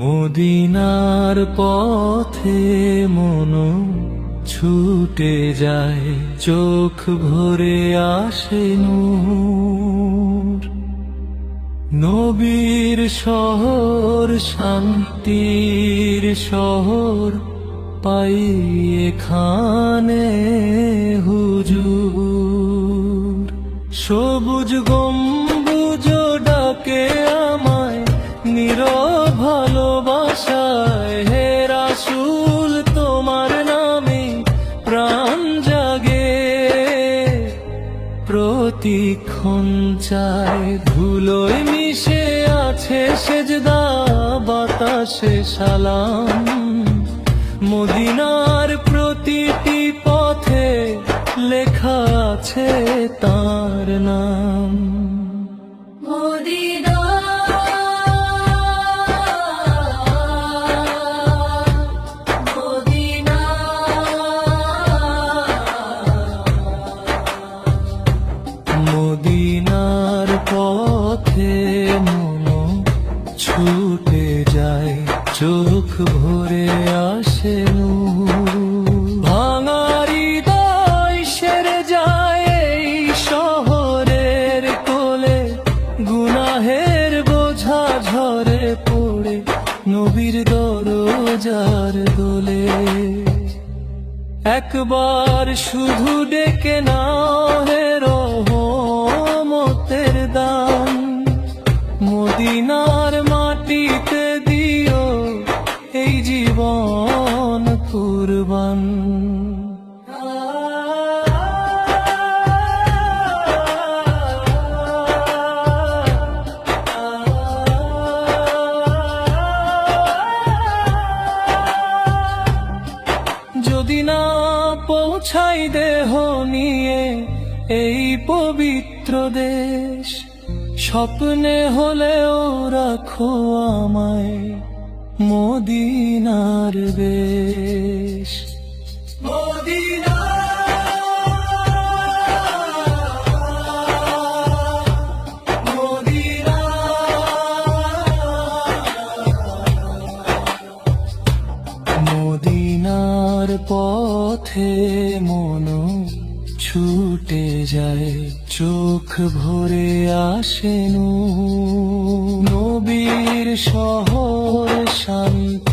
মদিনার পথে মন ছুটে যায়, চোখ ভরে আসে নবীর শহর শান্তির শহর পাই এখানে হুজুর। সবুজ গম্বুজ ডাকে প্রতিক্ষণ চায় ধুলোয় মিশে আছে সেজদা বাতাসে সালাম। মদিনার প্রতিটি পথে লেখা আছে নূর। ভাঙারি দায় সেরে যায় এই শহরের কোলে গুনাহের বোঝা ঝরে পড়ে নবীর দরজার দোলে একবার শুধু ডেকে নাও হে না পৌঁছাই দেহ নিয়ে এই পবিত্র দেশ। স্বপ্নে হলেও রাখো আমায় মদিনার বেশ পথে মন ছুটে যায় চোখ ভরে আসেন। নবীর শহর শান্ত